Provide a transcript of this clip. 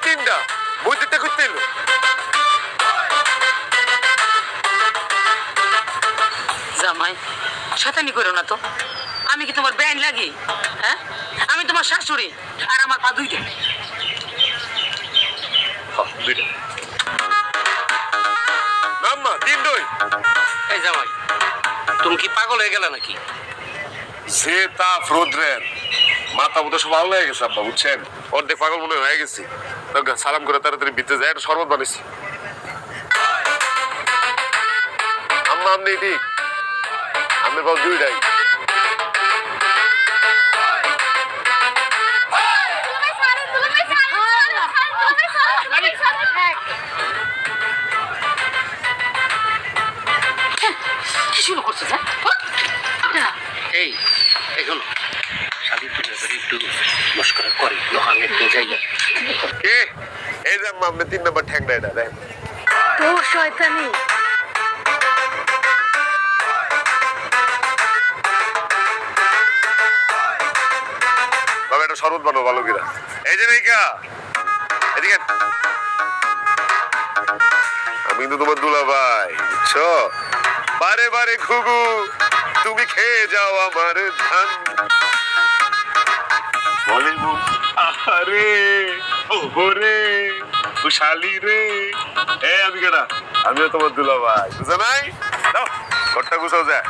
দিল জামাই শয়তানি করো না তো। আমি কি তোমার ব্যান লাগি? হ্যাঁ? আমি তোমার শাশুড়ি আর আমার পা দুইটা। দুইটা। নাম্মা তিন দুই। এই জামাই তুমি কি পাগল হয়ে গেলে নাকি? যে তাপ রোদ্রের। মাথা মতো সব আল্লাহ হয়ে গেছে আব্বা বুঝছেন? অর্ধেক পাগল মনে হয়ে গেছি। সালাম করে তাড়াতাড়ি ভিতরে যায় একটা শরবত বানিয়েছি আম্মা আপনি ঠিক আমি বাবু দুইটাই কি শুরু করছ এই একটু মস্করা করে লোকাল একটু জায়গা কে এই যে আপনি তিন নম্বর এটা তো শয়তানি। বাবা শরবত বানো এই যে নাইকা এদিকে আমি কিন্তু তোমার দুলা ভাই বুঝছ? বারে বারে ঘুঘু তুমি খেয়ে যাও আমার ধান। আরে ওরে শালি রে। এ আমি কেনা আমিও তোমার দুলা ভাই বুঝো নাই? ঘরটা গুছাও যায়